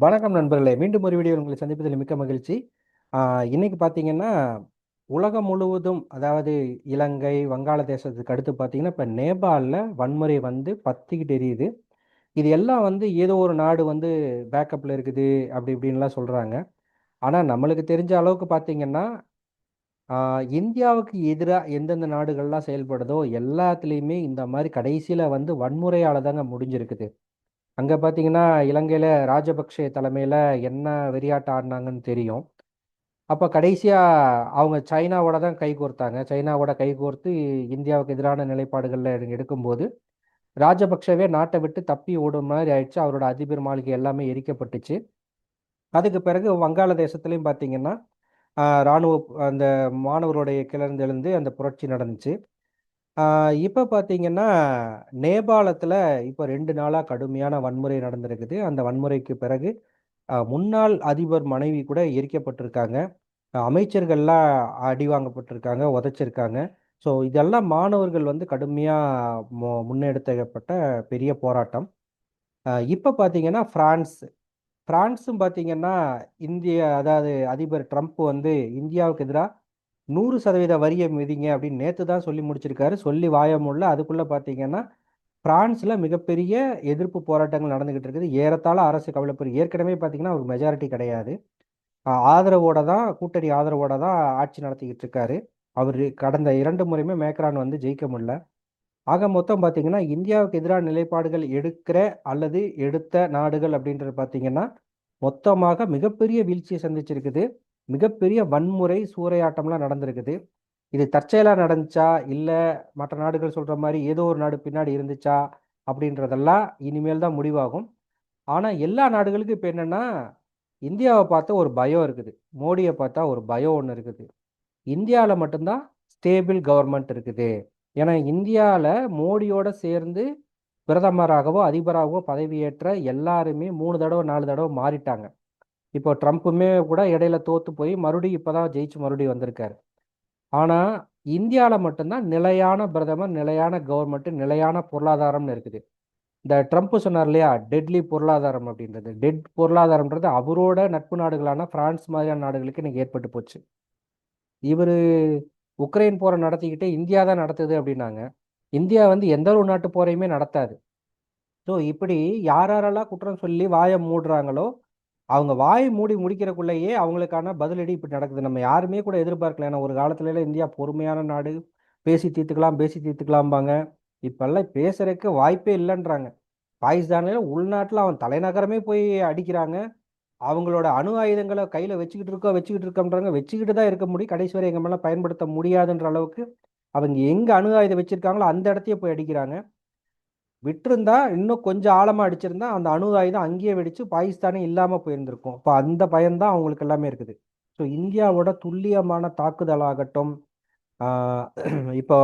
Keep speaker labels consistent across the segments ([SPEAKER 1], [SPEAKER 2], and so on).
[SPEAKER 1] வணக்கம் நண்பர்களே. மீண்டும் ஒரு வீடியோ உங்களை சந்திப்பதில் மிக்க மகிழ்ச்சி. இன்னைக்கு பார்த்தீங்கன்னா உலகம் முழுவதும் அதாவது இலங்கை வங்காளதேசத்துக்கு அடுத்து பார்த்தீங்கன்னா இப்போ நேபாளில் வன்முறை வந்து பத்திக்கிட்டு எரியுது. இது எல்லாம் வந்து ஏதோ ஒரு நாடு வந்து பேக்கப்பில் இருக்குது அப்படி இப்படின்லாம் சொல்கிறாங்க ஆனால் நம்மளுக்கு தெரிஞ்ச அளவுக்கு பார்த்தீங்கன்னா இந்தியாவுக்கு எதிராக எந்தெந்த நாடுகள்லாம் செயல்படுதோ எல்லாத்துலேயுமே இந்த மாதிரி கடைசியில் வந்து வன்முறையால் தாங்க முடிஞ்சிருக்குது. அங்கே பார்த்தீங்கன்னா இலங்கையில் ராஜபக்சே தலைமையில் என்ன வெறியாட்டம் ஆடினாங்கன்னு தெரியும். அப்போ கடைசியாக அவங்க சைனாவோட தான் கை கோர்த்தாங்க. சைனாவோட கை கோர்த்து இந்தியாவுக்கு எதிரான நிலைப்பாடுகளில் எடுக்கும்போது ராஜபக்ஷவே நாட்டை விட்டு தப்பி ஓடும் மாதிரி ஆயிடுச்சு. அவரோட அதிபர் மாளிகை எல்லாமே எரிக்கப்பட்டுச்சு. அதுக்கு பிறகு வங்காளதேசத்துலையும் பார்த்தீங்கன்னா இராணுவ அந்த மாணவருடைய கிளர்ந்தெழுந்து அந்த புரட்சி நடந்துச்சு. இப்போ பார்த்தீங்கன்னா நேபாளத்தில் இப்போ ரெண்டு நாளாக கடுமையான வன்முறை நடந்திருக்குது. அந்த வன்முறைக்கு பிறகு முன்னாள் அதிபர் மனைவி கூட எரிக்கப்பட்டிருக்காங்க. அமைச்சர்கள்லாம் அடி வாங்கப்பட்டிருக்காங்க உதைச்சிருக்காங்க. ஸோ இதெல்லாம் மாணவர்கள் வந்து கடுமையாக மு முன்னெடுத்தப்பட்ட பெரிய போராட்டம். இப்போ பார்த்தீங்கன்னா ஃப்ரான்ஸ் ஃப்ரான்ஸும் பார்த்தீங்கன்னா இந்திய அதாவது அதிபர் ட்ரம்ப் வந்து இந்தியாவுக்கு எதிராக நூறு சதவீத வரியை மிதிங்க அப்படின்னு நேற்று தான் சொல்லி முடிச்சிருக்காரு. சொல்லி வாயமுள்ள அதுக்குள்ளே பார்த்தீங்கன்னா பிரான்ஸில் மிகப்பெரிய எதிர்ப்பு போராட்டங்கள் நடந்துகிட்டு இருக்குது. ஏறத்தாழ அரசு கவலைப்பெரிய ஏற்கனவே பார்த்தீங்கன்னா ஒரு மெஜாரிட்டி கிடையாது. ஆதரவோட தான் கூட்டணி ஆதரவோட தான் ஆட்சி நடத்திக்கிட்டு இருக்காரு. அவர் கடந்த இரண்டு முறையுமே மேக்ரான் வந்து ஜெயிக்க முடியல. ஆக மொத்தம் பார்த்தீங்கன்னா இந்தியாவுக்கு எதிரான நிலைப்பாடுகள் எடுக்கிற அல்லது எடுத்த நாடுகள் அப்படின்றது பார்த்தீங்கன்னா மொத்தமாக மிகப்பெரிய வீழ்ச்சியை சந்திச்சிருக்குது. மிகப்பெரிய வன்முறை சூறையாட்டம்லாம் நடந்திருக்குது. இது தற்செயலாக நடந்துச்சா? இல்லை மற்ற நாடுகள் சொல்கிற மாதிரி ஏதோ ஒரு நாடு பின்னாடி இருந்துச்சா? அப்படின்றதெல்லாம் இனிமேல் தான் முடிவாகும். ஆனால் எல்லா நாடுகளுக்கும் இப்போ என்னென்னா இந்தியாவை பார்த்தா ஒரு பயம் இருக்குது. மோடியை பார்த்தா ஒரு பயம் ஒன்று இருக்குது. இந்தியாவில் மட்டும்தான் ஸ்டேபிள் கவர்மெண்ட் இருக்குது. ஏன்னா இந்தியாவில் மோடியோட சேர்ந்து பிரதமராகவோ அதிபராகவோ பதவியேற்ற எல்லாருமே மூணு தடவை நாலு தடவை மாறிட்டாங்க. இப்போ ட்ரம்ப்புமே கூட இடையில தோத்து போய் மறுபடியும் இப்போதான் ஜெயிச்சு மறுபடியும் வந்திருக்காரு. ஆனால் இந்தியாவில் மட்டும்தான் நிலையான பிரதமர் நிலையான கவர்மெண்ட் நிலையான பொருளாதாரம்னு இருக்குது. இந்த ட்ரம்ப் சொன்னார் இல்லையா டெட்லி பொருளாதாரம் அப்படின்றது. டெட் பொருளாதாரம்ன்றது அவரோட நட்பு நாடுகளான பிரான்ஸ் மாதிரியான நாடுகளுக்கு இன்னைக்கு ஏற்பட்டு போச்சு. இவர் உக்ரைன் போரை நடத்திக்கிட்டு இந்தியா தான் நடத்துது அப்படின்னாங்க. இந்தியா வந்து எந்த ஒரு நாட்டு போரையுமே நடத்தாது. ஸோ இப்படி யார் யாரெல்லாம் குற்றம் சொல்லி வாயை மூடுறாங்களோ அவங்க வாய் மூடி முடிக்கிறக்குள்ளேயே அவங்களுக்கான பதிலடி இப்படி நடக்குது. நம்ம யாருமே கூட எதிர்பார்க்கல. ஏன்னா ஒரு காலத்துல இந்தியா பொறுமையான நாடு. பேசி தீர்த்துக்கலாம் பேசி தீர்த்துக்கலாம்பாங்க. இப்பெல்லாம் பேசுறதுக்கு வாய்ப்பே இல்லைன்றாங்க. பாகிஸ்தானில் உள்நாட்டில் அவன் தலைநகரமே போய் அடிக்கிறாங்க. அவங்களோட அணு ஆயுதங்களை கையில் வச்சுக்கிட்டு இருக்கோம் வச்சுக்கிட்டு இருக்கோம்ன்றாங்க. வச்சுக்கிட்டு தான் இருக்க முடியும். கடைசி வரை எங்கள் மேலே பயன்படுத்த முடியாதுன்ற அளவுக்கு அவங்க எங்கே அணு ஆயுதம் வச்சுருக்காங்களோ அந்த இடத்தையே போய் அடிக்கிறாங்க. விட்டுருந்தா இன்னும் கொஞ்சம் ஆழமாக அடிச்சிருந்தா அந்த அணுதாயுதம் அங்கேயே வெடிச்சு பாகிஸ்தானே இல்லாமல் போயிருந்திருக்கும். இப்போ அந்த பயம்தான் அவங்களுக்கு எல்லாமே இருக்குது. ஸோ இந்தியாவோட துல்லியமான தாக்குதலாகட்டும் இப்போ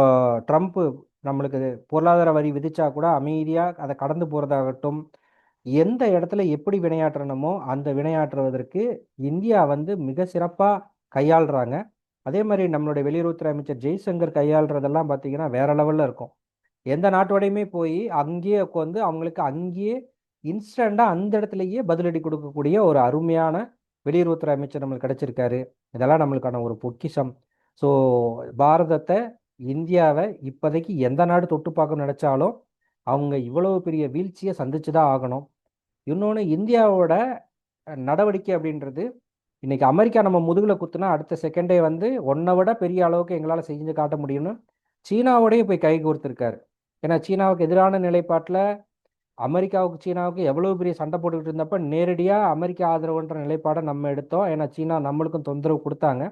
[SPEAKER 1] ட்ரம்ப்பு நம்மளுக்கு பொருளாதார வரி விதிச்சா கூட அமைதியாக அதை கடந்து போகிறதாகட்டும் எந்த இடத்துல எப்படி வினையாற்றணுமோ அந்த வினையாற்றுவதற்கு இந்தியா வந்து மிக சிறப்பாக கையாளுறாங்க. அதே மாதிரி நம்மளுடைய வெளியுறவுத்துறை அமைச்சர் ஜெய்சங்கர் கையாளுறதெல்லாம் பார்த்தீங்கன்னா வேற லெவலில் இருக்கும். எந்த நாட்டோடையுமே போய் அங்கேயே உட்காந்து அவங்களுக்கு அங்கேயே இன்ஸ்டண்டாக அந்த இடத்துலையே பதிலடி கொடுக்கக்கூடிய ஒரு அருமையான வெளியுறவுத்துறை அமைச்சர் நம்மளுக்கு கிடைச்சிருக்காரு. இதெல்லாம் நம்மளுக்கான ஒரு பொக்கிஷம். ஸோ பாரதத்தை இந்தியாவை இப்போதைக்கு எந்த நாடு தொட்டு பார்க்க நினச்சாலும் அவங்க இவ்வளவு பெரிய வீழ்ச்சியை சந்திச்சு தான் ஆகணும். இன்னொன்று இந்தியாவோட நடவடிக்கை அப்படின்றது இன்னைக்கு அமெரிக்கா நம்ம முதுகில் குத்துனா அடுத்த செகண்டே வந்து ஒன்றை விட பெரிய அளவுக்கு எங்களால் செஞ்சு காட்ட முடியும்னு சீனாவோடய போய் கை கோர்த்துருக்காரு. ஏன்னா சீனாவுக்கு எதிரான நிலைப்பாட்டில் அமெரிக்காவுக்கு சீனாவுக்கு எவ்வளோ பெரிய சண்டை போட்டுக்கிட்டு இருந்தப்ப நேரடியாக அமெரிக்க ஆதரவுன்ற நிலைப்பாடை நம்ம எடுத்தோம். ஏன்னா சீனா நம்மளுக்கும் தொந்தரவு கொடுத்தாங்க.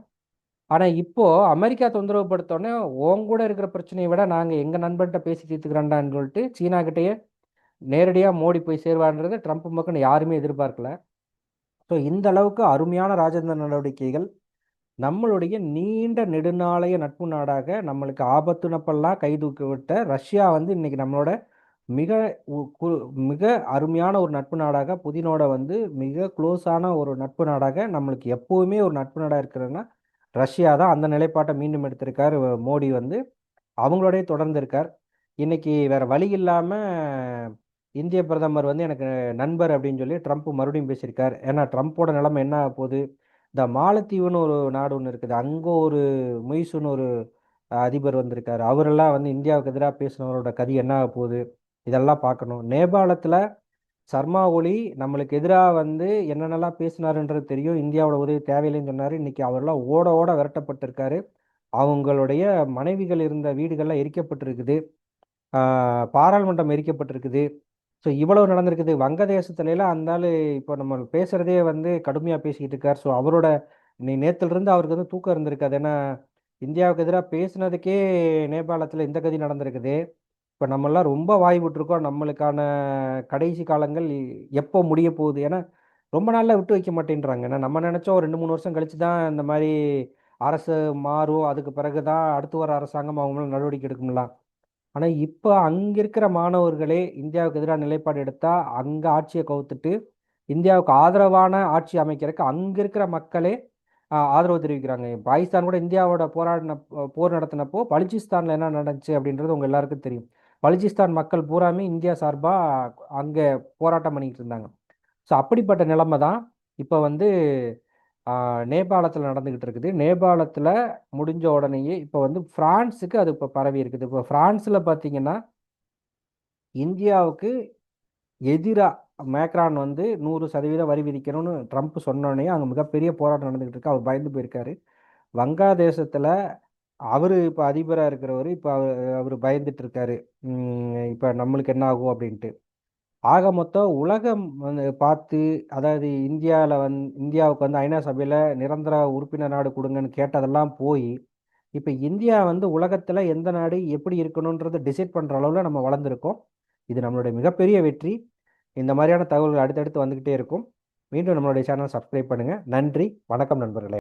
[SPEAKER 1] ஆனால் இப்போது அமெரிக்கா தொந்தரவு படுத்தோடனே உன் கூட இருக்கிற பிரச்சனையை விட நாங்கள் எங்கள் நண்பன்கிட்ட பேசி தீர்த்துக்கிறேன்டான்னு சொல்லிட்டு சீனா கிட்டேயே நேரடியாக மோடி போய் சேர்வான்றது ட்ரம்ப் மக்கள் யாருமே எதிர்பார்க்கல. ஸோ இந்த அளவுக்கு அருமையான ராஜேந்திர நடவடிக்கைகள் நம்மளுடைய நீண்ட நெடுநாளைய நட்பு நாடாக நம்மளுக்கு ஆபத்துனப்பெல்லாம் கை தூக்கி விட்ட ரஷ்யா வந்து இன்னைக்கு நம்மளோட மிக மிக அருமையான ஒரு நட்பு நாடாக புதினோட வந்து மிக க்ளோஸான ஒரு நட்பு நாடாக நம்மளுக்கு எப்போவுமே ஒரு நட்பு நாடாக இருக்கிறதுனா ரஷ்யா தான். அந்த நிலைப்பாட்டை மீண்டும் எடுத்திருக்கார் மோடி வந்து. அவங்களோடய தொடர்ந்து இருக்கார். இன்னைக்கு வேற வழி இல்லாமல் இந்திய பிரதமர் வந்து எனக்கு நண்பர் அப்படின்னு சொல்லி ட்ரம்ப் மறுபடியும் பேசியிருக்கார். ஏன்னா ட்ரம்ப்போட நிலைமை என்ன ஆக போகுது? இந்த மாலத்தீவுன்னு ஒரு நாடு ஒன்று இருக்குது. அங்கே ஒரு மொய்சுன்னு ஒரு அதிபர் வந்திருக்காரு. அவரெல்லாம் வந்து இந்தியாவுக்கு எதிராக பேசினவரோட கதி என்ன ஆக போகுது? இதெல்லாம் பார்க்கணும். நேபாளத்தில் சர்மா ஒளி நம்மளுக்கு எதிராக வந்து என்னென்னலாம் பேசினாருன்றது தெரியும். இந்தியாவோட உதவி தேவையில்லைன்னு சொன்னார். இன்னைக்கு அவரெல்லாம் ஓட ஓட விரட்டப்பட்டிருக்காரு. அவங்களுடைய மனைவிகள் இருந்த வீடுகள்லாம் எரிக்கப்பட்டிருக்குது. பாராளுமன்றம் எரிக்கப்பட்டிருக்குது. ஸோ இவ்வளவு நடந்திருக்குது. வங்கதேசத்துலலாம் அந்த இப்போ நம்ம பேசுறதே வந்து கடுமையாக பேசிக்கிட்டு இருக்கார். ஸோ அவரோட நீ நேத்திலிருந்து அவருக்கு வந்து தூக்கம் இருந்திருக்காது. ஏன்னா இந்தியாவுக்கு எதிராக பேசுனதுக்கே நேபாளத்தில் இந்த கதி நடந்திருக்குது. இப்போ நம்மெல்லாம் ரொம்ப வாய் விட்டுருக்கோம். நம்மளுக்கான கடைசி காலங்கள் எப்போ முடிய போகுது? ஏன்னா ரொம்ப நாளில் விட்டு வைக்க மாட்டேன்றாங்க. ஏன்னா நம்ம நினச்சோம் ஒரு ரெண்டு மூணு வருஷம் கழிச்சு தான் இந்த மாதிரி அரசு மாறும். அதுக்கு பிறகு தான் அடுத்து வர அரசாங்கம் அவங்க நடவடிக்கை எடுக்கும்லாம். ஆனால் இப்போ அங்கே இருக்கிற மாணவர்களே இந்தியாவுக்கு எதிராக நிலைப்பாடு எடுத்தால் அங்கே ஆட்சியை கவுத்துட்டு இந்தியாவுக்கு ஆதரவான ஆட்சி அமைக்கிறதுக்கு அங்கே இருக்கிற மக்களே ஆதரவு தெரிவிக்கிறாங்க. பாகிஸ்தான் கூட இந்தியாவோட போராடின போர் நடத்தினப்போ பலுச்சிஸ்தானில் என்ன நடந்துச்சு அப்படின்றது உங்கள் எல்லாருக்கும் தெரியும். பலுச்சிஸ்தான் மக்கள் பூராமே இந்தியா சார்பாக அங்கே போராட்டம் பண்ணிக்கிட்டு இருந்தாங்க. ஸோ அப்படிப்பட்ட நிலைமை தான் இப்போ வந்து நேபாளத்தில் நடந்துக்கிட்டு இருக்குது. நேபாளத்தில் முடிஞ்ச உடனேயே இப்போ வந்து ஃப்ரான்ஸுக்கு அது இப்போ பரவி இருக்குது. இப்போ ஃப்ரான்ஸில் பார்த்தீங்கன்னா இந்தியாவுக்கு எதிராக மேக்ரான் வந்து நூறு சதவீதம் வரி விதிக்கணும்னு ட்ரம்ப் சொன்னோடனே அங்கே மிகப்பெரிய போராட்டம் நடந்துக்கிட்டு இருக்கு. அவர் பயந்து போயிருக்காரு. வங்காதேசத்தில் அவர் இப்போ அதிபராக இருக்கிறவர் இப்போ அவர் அவர் பயந்துட்டு இருக்காரு. இப்போ நம்மளுக்கு என்ன ஆகும் அப்படின்ட்டு. ஆக மொத்தம் உலகம் வந்து பார்த்து அதாவது இந்தியாவில் வந் இந்தியாவுக்கு வந்து ஐநா சபையில் நிரந்தர உறுப்பினர் நாடு கொடுங்கன்னு கேட்டதெல்லாம் போய் இப்போ இந்தியா வந்து உலகத்தில் எந்த நாடு எப்படி இருக்கணுன்றதை டிசைட் பண்ணுற அளவில் நம்ம வளர்ந்துருக்கோம். இது நம்மளுடைய மிகப்பெரிய வெற்றி. இந்த மாதிரியான தகவல்கள் அடுத்தடுத்து வந்துக்கிட்டே இருக்கும். மீண்டும் நம்மளுடைய சேனல் சப்ஸ்கிரைப் பண்ணுங்கள் நன்றி. வணக்கம் நண்பர்களே.